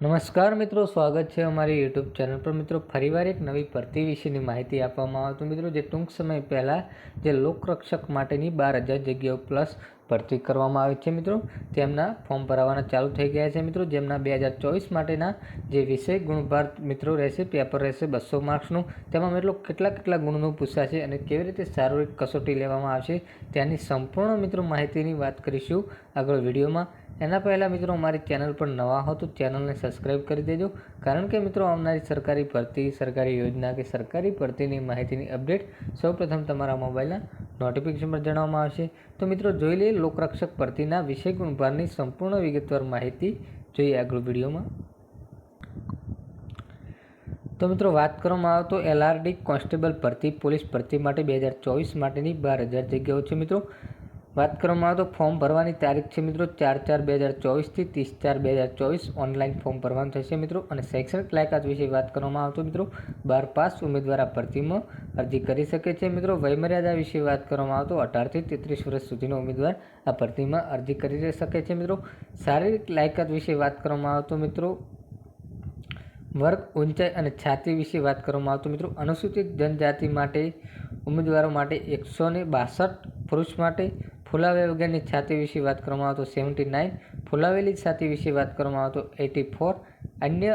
નમસ્કાર મિત્રો, સ્વાગત છે અમારી યુટ્યુબ ચેનલ પર. મિત્રો, ફરીવાર એક નવી ભરતી વિશેની માહિતી આપવામાં આવે તો મિત્રો, જે ટૂંક સમય પહેલાં જે લોકરક્ષક માટેની બાર હજાર જગ્યાઓ પ્લસ ભરતી કરવામાં આવી છે મિત્રો. તેમના ફોર્મ ભરાવાના ચાલુ થઈ ગયા છે મિત્રો. જેમના બે હજાર ચોવીસ માટેના જે વિષય ગુણભાર મિત્રો રહેશે, પેપર રહેશે, બસો માર્ક્સનું, તેમાં મિત્રો કેટલા કેટલા ગુણનું પૂછાશે અને કેવી રીતે શારીરિક કસોટી લેવામાં આવશે, તેની સંપૂર્ણ મિત્રો માહિતીની વાત કરીશું આગળ વિડીયોમાં. એના પહેલાં મિત્રો અમારી ચેનલ પર નવા હો તો ચેનલને સબસ્ક્રાઈબ કરી દેજો. કારણ કે મિત્રો આવનારી સરકારી ભરતી, સરકારી યોજના કે સરકારી ભરતીની માહિતીની અપડેટ સૌપ્રથમ તમારા મોબાઈલના નોટિફિકેશન પર જણાવવામાં આવશે. તો મિત્રો, જોઈ લઈએ લોકરક્ષક ભરતીના વિષય ગુણભારની સંપૂર્ણ વિગતવાર માહિતી. જોઈએ આગળ વિડીયોમાં. તો મિત્રો, વાત કરવામાં આવે તો એલઆરડી કોન્સ્ટેબલ ભરતી પોલીસ ભરતી માટે બે હજાર ચોવીસ માટેની બાર હજાર જગ્યાઓ છે મિત્રો. વાત કરવામાં આવે તો ફોર્મ ભરવાની તારીખ છે મિત્રો ચાર ચાર બે હજાર ચોવીસથી ત્રીસ ચાર બે હજાર ચોવીસ. ઓનલાઈન ફોર્મ ભરવાનું થશે મિત્રો. અને શૈક્ષણિક લાયકાત વિશે વાત કરવામાં આવતો મિત્રો, બાર પાસ ઉમેદવાર આ ભરતીમાં અરજી કરી શકે છે મિત્રો. વયમર્યાદા વિશે વાત કરવામાં આવતો અઢારથી તેત્રીસ વર્ષ સુધીનો ઉમેદવાર આ ભરતીમાં અરજી કરી શકે છે મિત્રો. શારીરિક લાયકાત વિશે વાત કરવામાં આવતો મિત્રો, વર્ગ ઊંચાઈ અને છાતી વિશે વાત કરવામાં આવતું મિત્રો, અનુસૂચિત જનજાતિ માટે ઉમેદવારો માટે એકસો બાસઠ પુરુષ માટે ફુલાવ્યા વગરની છાતી વિશે વાત કરવામાં આવે તો સેવન્ટી નાઇન, ફુલાવેલી છાતી વિશે વાત કરવામાં આવે તો એટી ફોર, અન્ય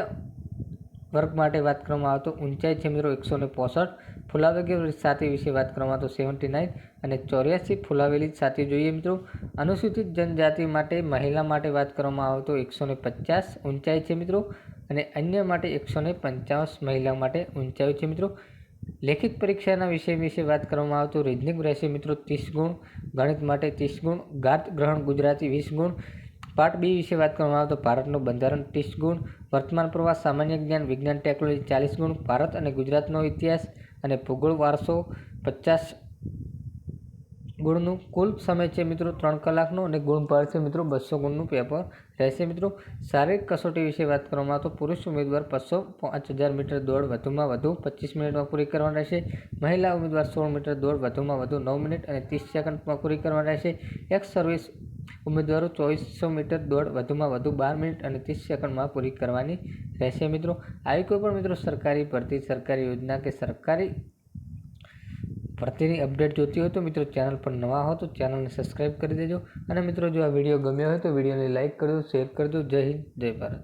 વર્ગ માટે વાત કરવામાં આવે તો ઊંચાઈ છે મિત્રો એકસો ને પોસઠ ફુલાવેલી છાતી વિશે વાત કરવામાં આવતો સેવન્ટી નાઇન અને ચોર્યાસી ફુલાવેલી છાતી જોઈએ મિત્રો. અનુસૂચિત જનજાતિ માટે મહિલા માટે વાત કરવામાં આવે તો એકસો ને પચાસ ઊંચાઈ છે મિત્રો અને અન્ય માટે એકસો ને પંચાવન મહિલા માટે ઊંચાઈ છે મિત્રો. લેખિત પરીક્ષાના વિષય વિશે વાત કરવામાં આવતું રીઝનિંગ રહેશે મિત્રો ત્રીસ ગુણ, ગણિત માટે ત્રીસ ગુણ ગાત ગ્રહણ ગુજરાતી વીસ ગુણ. પાર્ટ બી વિશે વાત કરવામાં આવે તો ભારતનું બંધારણ ત્રીસ ગુણ, વર્તમાન પ્રવાસ સામાન્ય જ્ઞાન, વિજ્ઞાન, ટેકનોલોજી ચાલીસ ગુણ, ભારત અને ગુજરાતનો ઇતિહાસ અને ભૂગોળ વારસો પચાસ ગુણનું કુલ સમય છે મિત્રો ત્રણ કલાકનો અને ગુણ ભાર છે મિત્રો બસો ગુણનું પેપર. રહેશે મિત્રો શારીરિક કસોટી વિશે વાત કરવામાં તો પુરુષ ઉમેદવાર બસો પાંચ હજાર મીટર દોડ વધુમાં વધુ પચીસ મિનિટમાં પૂરી કરવાની રહેશે. મહિલા ઉમેદવાર સોળ મીટર દોડ વધુમાં વધુ નવ મિનિટ અને ત્રીસ સેકન્ડમાં પૂરી કરવાની રહેશે. એક્સ સર્વિસ ઉમેદવારો ચોવીસો મીટર દોડ વધુમાં વધુ બાર મિનિટ અને ત્રીસ સેકન્ડમાં પૂરી કરવાની રહેશે મિત્રો. આવી કોઈ પણ મિત્રો સરકારી ભરતી, સરકારી યોજના કે સરકારી ભરતીની અપડેટ જોતી હોય તો મિત્રો ચેનલ પર નવા હો તો ચેનલને સબસ્ક્રાઈબ કરી દેજો. અને મિત્રો જો આ વીડિયો ગમ્યો હોય તો વિડીયોને લાઇક કરજો શેર કરજો જય હિન્દ, જય ભારત.